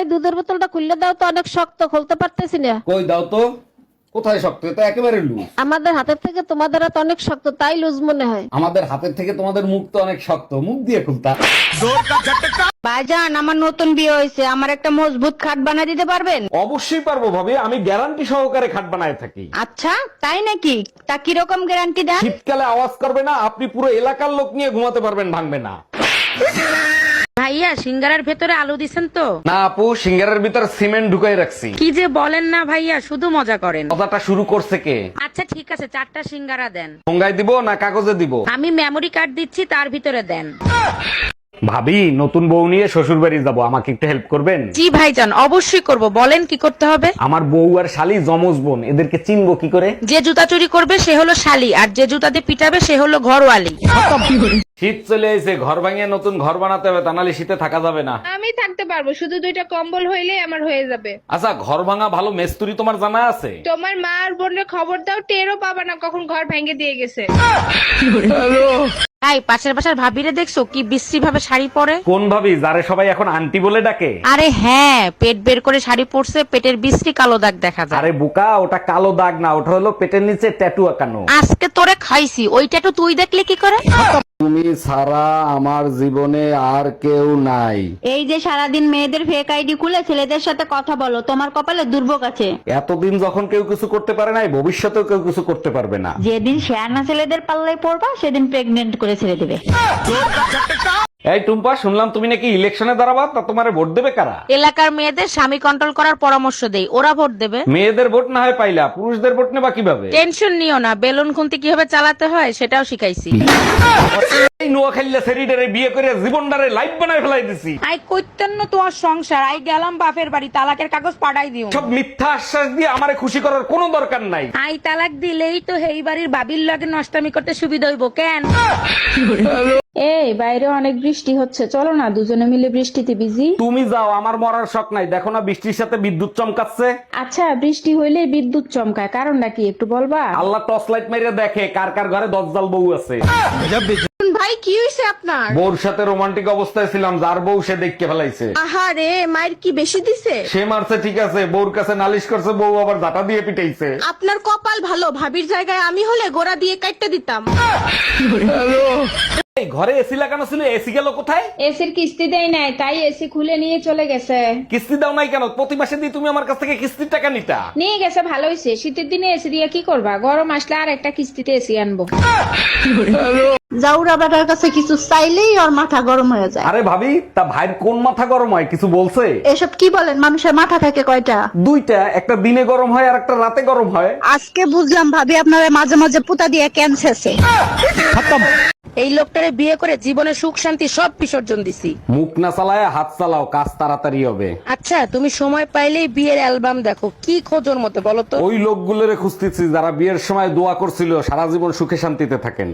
এই দুধের বোতলটা খুললে দাও তো অনেক শক্ত খুলতে পারতেছি না। কই দাও তো? কোথায় শক্ত? এটা একেবারে লুজ আমাদের হাতের থেকে তোমাদের হাত অনেক শক্ত তাই লুজ মনে হয়। আমাদের হাতের থেকে তোমাদের মুখ তো অনেক শক্ত মুখ দিয়ে খুলতা। ভাইজান আমার নতুন বিয়ে হয়েছে আমার একটা মজবুত খাট বানিয়ে দিতে পারবেন? অবশ্যই পারব ভাবি আমি গ্যারান্টি সহকারে খাট বানায় থাকি। আচ্ছা তাই নাকি? তা কীরকম গ্যারান্টি দেন? শীতকালে আওয়াজ করবে না আপনি পুরো এলাকার লোক নিয়ে ঘুমাতে পারবেন ভাঙবে না। ভাইয়া সিঙ্গারার ভেতরে আলু দিছেন তো? না আপু সিঙ্গারের ভিতর সিমেন্ট ঢুকাই রাখছি। কি যে বলেন না ভাইয়া শুধু মজা করেন। কথাটা শুরু করছে কে? আচ্ছা ঠিক আছে চারটা সিঙ্গারা দেন। ভঙ্গায় দিব না কাগজে দিব? আমি মেমরি কার্ড দিচ্ছি তার ভিতরে দেন। ভাবি নতুন বউ নিয়ে শ্বশুর বাড়ি যাব আমাকে একটু হেল্প করবেন? জি ভাইজান অবশ্যই করব। বলেন কি করতে হবে? আমার বউ আর শালি জমজ বোন এদেরকে চিনবো কি করে? যে জুতা চুরি করবে সে হলো শালি আর যে জুতা দিয়ে পিটাবে সে হলো ঘরওয়ালি। শীত চলে এসে ঘর ভাঙিয়ে নতুন ঘর বানাতে হবে তা নাহলে শীতে থাকা যাবে না। আমি থাকতে পারব শুধু দুইটা কম্বল হইলেই আমার হয়ে যাবে। আচ্ছা ঘর ভাঙা ভালো মেস্তুরি তোমার জানা আছে? তোমার মা আর বোনের খবর দাও টেরও পাবা না কখন ঘর ভেঙে দিয়ে গেছে। তাই পাশের ভাবিরে দেখছ কি বিশ্রী ভাবে শাড়ি পরে? কোন ভাবি? যারে সবাই এখন আন্টি বলে ডাকে? আরে হ্যাঁ পেট বের করে শাড়ি পরছে পেটের বিশ্রী কালো দাগ দেখা যায়। আরে বুকা ওটা কালো দাগ না ওটা হলো পেটের নিচে ট্যাটু আঁকানো। আজকে তোরে খাইছি ওইটা তো তুই দেখলে কি করে? তুমি ছাড়া আমার জীবনে আর কেউ নাই। এই যে সারাদিন মেয়েদের ফেক আইডি খুলে ছেলেদের সাথে কথা বলো তোমার কপালে দুর্ভোগ আছে। এতদিন যখন কেউ কিছু করতে পারে নাই ভবিষ্যতেও কেউ কিছু করতে পারবে না। যেদিন শেয়ানা ছেলেদের পাল্লাই পড়বা সেদিন প্রেগনেন্ট করে ছেড়ে দেবে। এই টুম্পা শুনলাম তুমি নাকি ইলেকশনে দাঁড়াবা তা তোমারে ভোট দেবে কারা? এলাকার মেয়েদের স্বামী কন্ট্রোল করার পরামর্শ দেই ওরা ভোট দেবে। মেয়েদের ভোট না হয় পাইলা পুরুষদের ভোট নেবা কীভাবে? টেনশন নিও না বেলুন খুন্তি কীভাবে চালাতে হয় সেটাও শিখাইছি। এই নোয়াখালীলা সেরিডারে বিয়ে করে জীবনটারে লাইফ বানায় ফেলাই দিছি। আই কইতেন না তোমার সংসার আই গেলাম বাপের বাড়ি তালাকের কাগজ পাঠাই দিও। সব মিথ্যা আশ্বাস দিয়ে আমারে খুশি করার কোনো দরকার নাই। আই তালাক দিলেই তো হেই বাড়ির বাবির লগে নষ্টামি করতে সুবিধা হইব কেন? এই বাইরে অনেক বৃষ্টি হচ্ছে। চলো না দুজনে মিলে বৃষ্টিতে ভিজি তুমি যাও আমার মরার শখ নাই। দেখো না বৃষ্টির সাথে বিদ্যুৎ চমকাচ্ছে। আচ্ছা বৃষ্টি হইলে বিদ্যুৎ চমকায় কারণটা কি একটু বলবা? আল্লাহ টর্চ লাইট মেরে দেখে কার কার ঘরে দজ্জাল বউ আছে। ভাই কি হয়েছে আপনার? বউর সাথে রোমান্টিক অবস্থায় ছিলাম যার বউ সে দেখকে ফেলাইছে। আহারে মায়ের কি বেশি দিছে? সে মারছে ঠিক আছে বউর কাছে নালিশ করছে বউ আবার জাটা দিয়ে পিটাইছে। আপনার কপাল ভালো ভাবির জায়গায় আমি হলে গোড়া দিয়ে কাটতে দিতাম। এই ঘরে এসি লাগানো ছিল এসি গেল কোথায়? এসির কিস্তি দেয় নাই তাই এসি খুলে নিয়ে চলে গেছে। কিস্তি দাও নাই কেন? প্রতি মাসে দিয়ে তুমি আমার কাছ থেকে কিস্তির টাকা নিতা। নিয়ে গেছে ভালো হয়েছে শীতের দিনে এসি দিয়ে কি করবা? গরম আসলে আর একটা কিস্তিতে এসি আনব। জাউরা বেটার কাছে কিছু চাইলেই ওর মাথা গরম হয়ে যায়। আরে ভাবি তা ভাইয়ের কোন মাথা গরম হয়? কিছু বলছে? এসব কি বলেন? মানুষের মাথা থাকে কয়টা? দুইটা একটা দিনে গরম হয় আর একটা রাতে গরম হয়। আজকে বুঝলাম ভাবি আপনারা মাঝে মাঝে পুতা দিয়ে ক্যান্সেছে এই লোকটারে বিয়ে করে জীবনে সুখ শান্তি সব বিসর্জন দিছি। মুখ না চালায় হাত চালাও কাজ তাড়াতাড়ি হবে। আচ্ছা তুমি সময় পাইলেই বিয়ের অ্যালবাম দেখো। কি খোঁজর মতো বলো তো? ওই লোকগুলোরে খুঁজতেছি যারা বিয়ের সময় দোয়া করছিল সারা জীবন সুখে শান্তিতে থাকেন।